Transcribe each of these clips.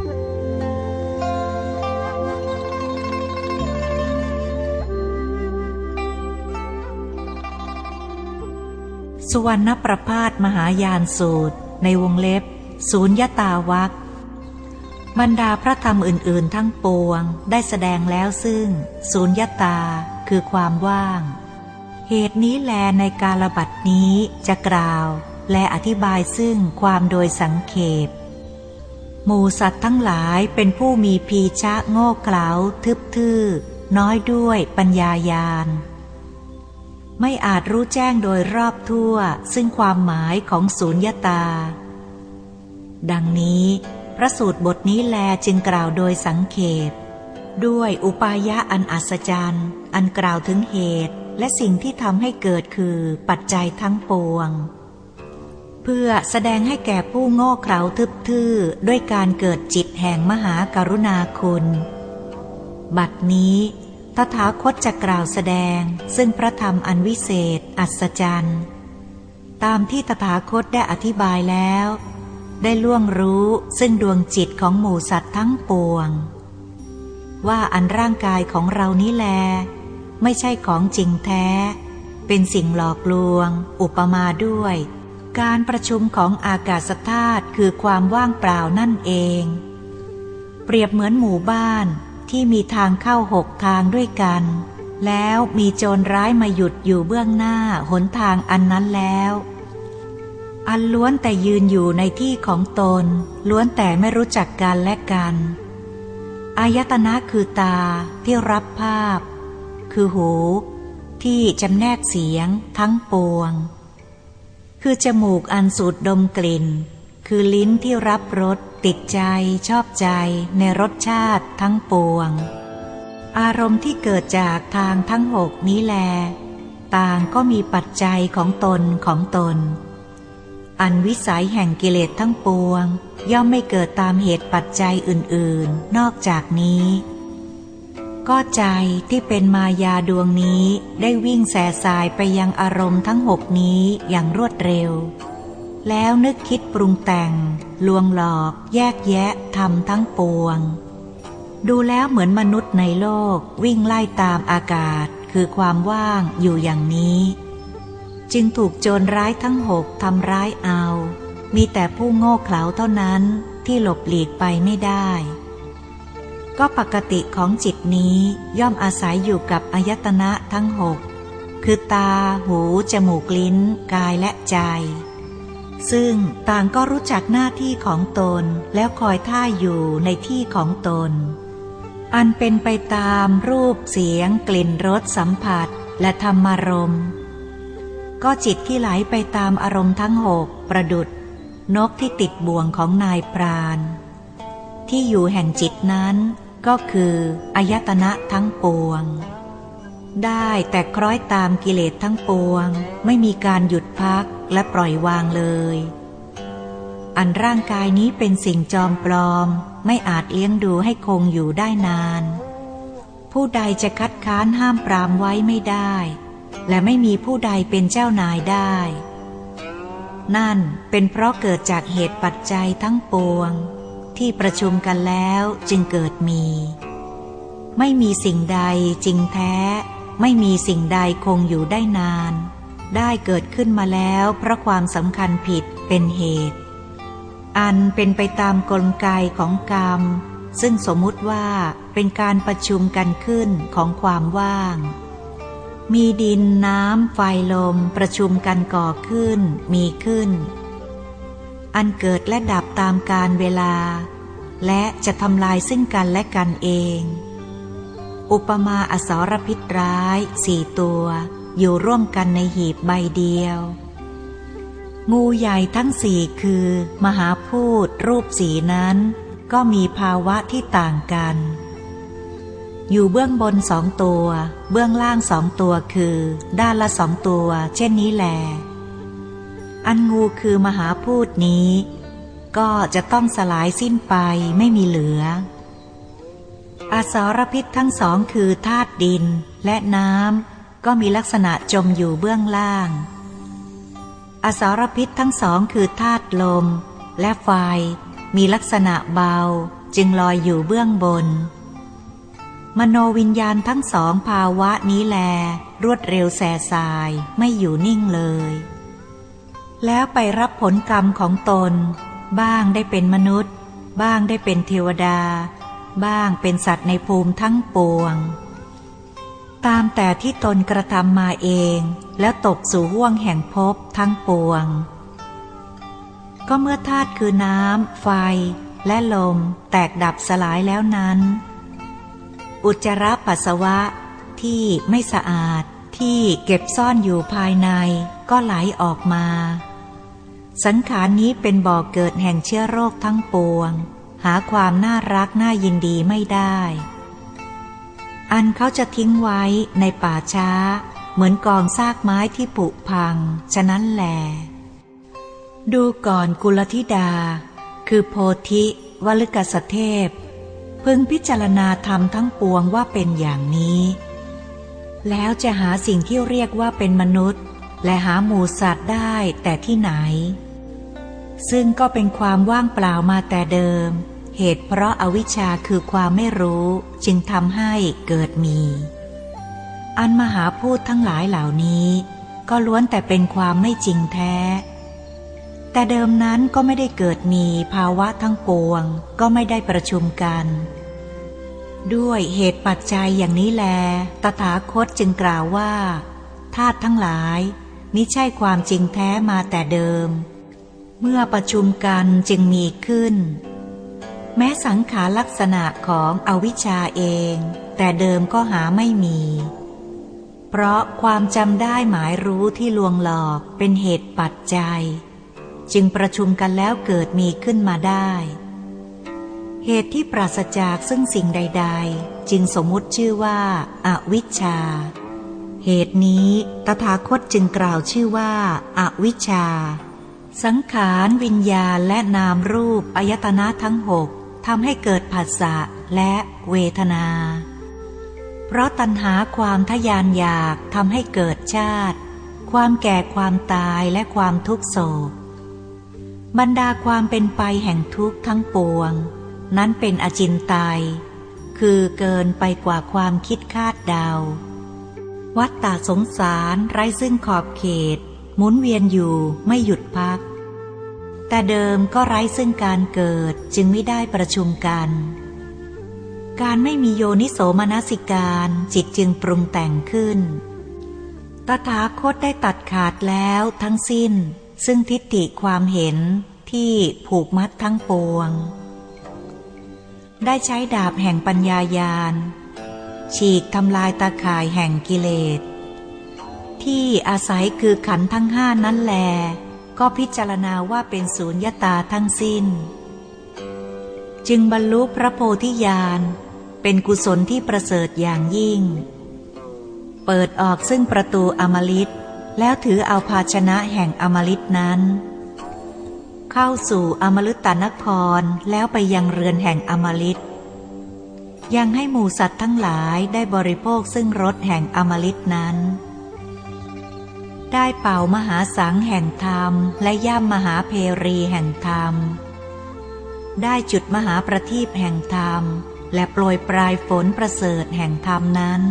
สุวรรณประพาสมหายานสูตร ในวงเล็บ ศูนยตาวักบรรดาพระธรรมอื่น ๆ ทั้งปวงได้แสดงแล้วซึ่ง ศูนยตาคือความว่าง เหตุนี้แลในกาลบัดนี้จะกล่าว และอธิบายซึ่งความโดยสังเขป หมูสัตว์ทั้งหลายเป็นผู้มีพีชะโง่เขลาทึบทื่อ น้อยด้วยปัญญายาณ ไม่อาจรู้แจ้งโดยรอบทั่ว ซึ่งความหมายของสูญญตา ดังนี้ พระสูตรบทนี้แลจึงกล่าวโดยสังเขปด้วยอุปายะอันอัศจรรย์ อันกล่าวถึงเหตุ และสิ่งที่ทำให้เกิดคือปัจจัยทั้งปวง พื่อแสดงให้แก่ผู้โง่เขลาทึบทื่อด้วยการเกิดจิตแห่งมหากรุณาคุณ บัดนี้ตถาคตจะกล่าวแสดงซึ่งพระธรรมอันวิเศษ อัศจรรย์ ตามที่ตถาคตได้อธิบายแล้ว ได้ล่วงรู้ซึ่งดวงจิตของหมู่สัตว์ทั้งปวง ว่าอันร่างกายของเรานี้แล ไม่ใช่ของจริงแท้ เป็นสิ่งหลอกลวง อุปมาด้วย การประชุมของอากาศธาตุคือความว่างเปล่านั่นเอง เปรียบเหมือนหมู่บ้านที่มีทางเข้าหกทางด้วยกัน แล้วมีโจรร้ายมาหยุดอยู่เบื้องหน้าหนทางอันนั้นแล้ว อันล้วนแต่ยืนอยู่ในที่ของตน ล้วนแต่ไม่รู้จักกันและกันอายตนะคือตาที่รับภาพ คือหู ที่จำแนกเสียงทั้งปวง คือจมูกอันสูดดมกลิ่น คือลิ้นที่รับรสติดใจชอบใจในรสชาติทั้งปวง อารมณ์ที่เกิดจากทางทั้งหกนี้แล ต่างก็มีปัจจัยของตนของตน อันวิสัยแห่งกิเลสทั้งปวง ย่อมไม่เกิดตามเหตุปัจจัยอื่นๆ นอกจากนี้ ก็ใจที่เป็นมายาดวงนี้ได้วิ่งแสสายไปยังอารมณ์ทั้งหกนี้อย่างรวดเร็ว แล้วนึกคิดปรุงแต่ง ลวงหลอก แยกแยะทำทั้งปวง ดูแล้วเหมือนมนุษย์ในโลกวิ่งไล่ตามอากาศ คือความว่างอยู่อย่างนี้ จึงถูกโจรร้ายทั้งหกทำร้ายเอา มีแต่ผู้โง่เขลาเท่านั้นที่หลบหลีกไปไม่ได้ ก็ปกติของจิตนี้ย่อมอาศัยอยู่กับอายตนะทั้งหกคือตา หู จมูก ลิ้น กายและใจ ซึ่งต่างก็รู้จักหน้าที่ของตนแล้วคอยท่าอยู่ในที่ของตน อันเป็นไปตามรูปเสียง กลิ่นรสสัมผัส และธรรมารมณ์ ก็จิตที่ไหลไปตามอารมณ์ทั้งหกประดุด นกที่ติดบ่วงของนายพราน ที่อยู่แห่งจิตนั้น ก็คืออายตนะทั้งปวง ได้แต่คล้อยตามกิเลสทั้งปวง ไม่มีการหยุดพักและปล่อยวางเลย อันร่างกายนี้เป็นสิ่งจอมปลอม ไม่อาจเลี้ยงดูให้คงอยู่ได้นาน ผู้ใดจะคัดค้านห้ามปรามไว้ไม่ได้ และไม่มีผู้ใดเป็นเจ้านายได้ นั่นเป็นเพราะเกิดจากเหตุปัจจัยทั้งปวง ที่ประชุมกันแล้วจึงเกิดมี ไม่มีสิ่งใดจริงแท้ ไม่มีสิ่งใดคงอยู่ได้นาน ได้เกิดขึ้นมาแล้วเพราะความสำคัญผิดเป็นเหตุ อันเป็นไปตามกลไกของกรรม ซึ่งสมมุติว่าเป็นการประชุมกันขึ้นของความว่าง มีดินน้ำไฟลมประชุมกันก่อขึ้น มีขึ้น อันเกิดและดับตามการเวลา และจะทำลายซึ่งกันและกันเอง อุปมาอสรพิษร้ายสี่ตัว อยู่ร่วมกันในหีบใบเดียว งูใหญ่ทั้งสี่คือ มหาพูดรูปสีนั้น ก็มีภาวะที่ต่างกัน อยู่เบื้องบนสองตัว เบื้องล่างสองตัวคือ ด้านละสองตัว เช่นนี้แหล อันงูคือมหาพูดนี้ ก็จะต้องสลายสิ้นไปไม่มีเหลือ อสรพิษทั้งสองคือธาตุดินและน้ำก็มีลักษณะจมอยู่เบื้องล่าง อสรพิษทั้งสองคือธาตุลมและไฟมีลักษณะเบาจึงลอยอยู่เบื้องบน มโนวิญญาณทั้งสองภาวะนี้แล รวดเร็วแสสายไม่อยู่นิ่งเลย แล้วไปรับผลกรรมของตน บ้างได้เป็นมนุษย์ บ้างได้เป็นเทวดา บ้างเป็นสัตว์ในภูมิทั้งปวง ตามแต่ที่ตนกระทำมาเองแล้วตกสู่ห่วงแห่งภพทั้งปวง ก็เมื่อธาตุคือน้ำ ไฟ และลมแตกดับสลายแล้วนั้น อุจจาระปัสสาวะที่ไม่สะอาดที่เก็บซ่อนอยู่ภายในก็ไหลออกมา สังขารนี้เป็นบ่อกเกิดแห่งเชื้อโรคทั้งปวง หาความน่ารักน่ายินดีไม่ได้ อันเขาจะทิ้งไว้ในป่าช้า เหมือนกองซากไม้ที่ผุพัง ฉะนั้นแหลดูก่อนกุลธิดา คือโพธิวลึกสเทพ พึงพิจารณาธรรมทั้งปวงว่าเป็นอย่างนี้ แล้วจะหาสิ่งที่เรียกว่าเป็นมนุษย์และหาหมูสัตว์ได้แต่ที่ไหน ซึ่งก็เป็นความว่างเปล่ามาแต่เดิม เหตุเพราะอาวิชชาคือความไม่รู้จึงทำให้เกิดมี อันมหาพูดทั้งหลายเหล่านี้ ก็ล้วนแต่เป็นความไม่จริงแท้ แต่เดิมนั้นก็ไม่ได้เกิดมีภาวะทั้งปวง ก็ไม่ได้ประชุมกัน ด้วยเหตุปัจจัยอย่างนี้แล ตถาคตจึงกล่าวว่าธาตุทั้งหลายมิใช่ความจริงแท้มาแต่เดิม เมื่อประชุมกันจึงมีขึ้น แม้สังขารลักษณะของอวิชชาเอง แต่เดิมก็หาไม่มี เพราะความจำได้หมายรู้ที่ลวงหลอกเป็นเหตุปัจจัย จึงประชุมกันแล้วเกิดมีขึ้นมาได้ เหตุที่ปราศจากซึ่งสิ่งใด ๆ จึงสมมุติชื่อว่าอาวิชชา เหตุนี้ตถาคตจึงกล่าวชื่อว่าอาวิชชา สังขารวิญญาณและนามรูปอายตนะทั้งหกทำให้เกิดผัสสะและเวทนา เพราะตัณหาความทยานอยากทำให้เกิดชาติ ความแก่ความตายและความทุกโศก บรรดาความเป็นไปแห่งทุกข์ทั้งปวง นั้นเป็นอจินไตยคือเกินไปกว่าความคิดคาดเดา วัฏฏาสงสารไร้ซึ่งขอบเขต หมุนเวียนอยู่ไม่หยุดพัก แต่เดิมก็ไร้ซึ่งการเกิดจึงไม่ได้ประชุมกัน การไม่มีโยนิโสมนสิการจิตจึงปรุงแต่งขึ้น ตถาคตได้ตัดขาดแล้วทั้งสิ้น ซึ่งทิฏฐิความเห็นที่ผูกมัดทั้งปวง ได้ใช้ดาบแห่งปัญญายาณ ฉีกทำลายตาข่ายแห่งกิเลส ที่อาศัยคือขันทั้งห้านั้นแล ก็พิจารณาว่าเป็นศูนยตาทั้งสิ้น จึงบรรลุพระโพธิญาณ เป็นกุศลที่ประเสริฐอย่างยิ่ง เปิดออกซึ่งประตูอมฤตแล้วถือเอาภาชนะแห่งอมฤตนั้น เข้าสู่อมฤตตนครแล้วไปยังเรือนแห่งอมฤตยังให้หมูสัตว์ทั้งหลายได้บริโภคซึ่งรสแห่งอมฤตนั้น ได้เป่ามหาสังแห่งธรรม และย่ำมหาเพรีแห่งธรรม ได้จุดมหาประทีปแห่งธรรม และโปรยปลายฝนประเสริฐแห่งธรรมนั้น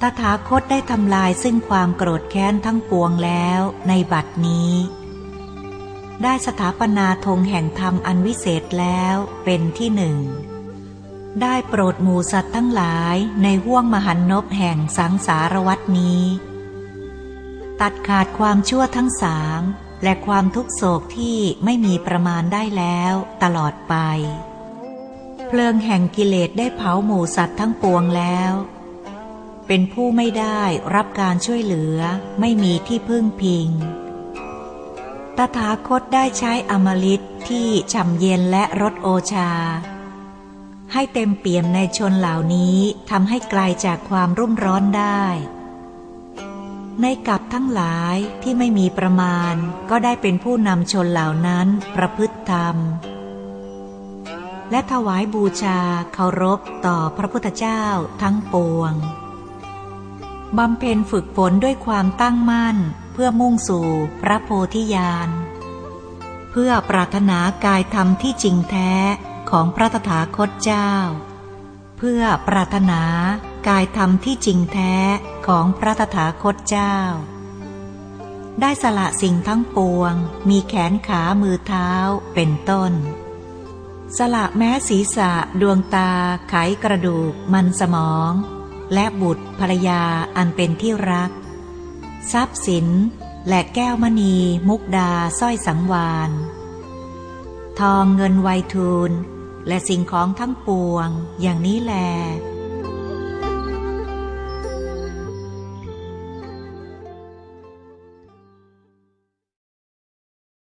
ตถาคตได้ทำลายซึ่งความโกรธแค้นทั้งปวงแล้วในบัดนี้ ได้สถาปนาธงแห่งธรรมอันวิเศษแล้วเป็นที่หนึ่งได้โปรดหมู่สัตว์ทั้งหลายในห้วงมหันนบแห่งสังสารวัตนี้ ตัดขาดความชั่วทั้งสามและความทุกโศกที่ไม่มีประมาณได้แล้วตลอดไป เพลิงแห่งกิเลสได้เผาหมู่สัตว์ทั้งปวงแล้ว เป็นผู้ไม่ได้รับการช่วยเหลือไม่มีที่พึ่งพิง ตถาคตได้ใช้อมฤตที่ฉ่ำเย็นและรสโอชา ให้เต็มเปี่ยมในชนเหล่านี้ทำให้ไกลจากความรุ่มร้อนได้ ในกับทั้งหลายที่ไม่มีประมาณ ก็ได้เป็นผู้นำชนเหล่านั้นประพฤติธรรม และถวายบูชาเคารพต่อพระพุทธเจ้าทั้งปวงบำเพ็ญฝึกฝนด้วยความตั้งมั่นเพื่อมุ่งสู่พระโพธิญาณ เพื่อปรารถนากายธรรมที่จริงแท้ของพระตถาคตเจ้า เพื่อปรารถนากายธรรมที่จริงแท้ ของพระตถาคตเจ้า ได้สละสิ่งทั้งปวง มีแขนขามือเท้าเป็นต้น สละแม้ศีรษะดวงตา ไขกระดูก มันสมอง และบุตรภรรยาอันเป็นที่รัก ทรัพย์สิน และแก้วมณี มุกดาสร้อยสังวานทองเงินไวทูล และสิ่งของทั้งปวง อย่างนี้แล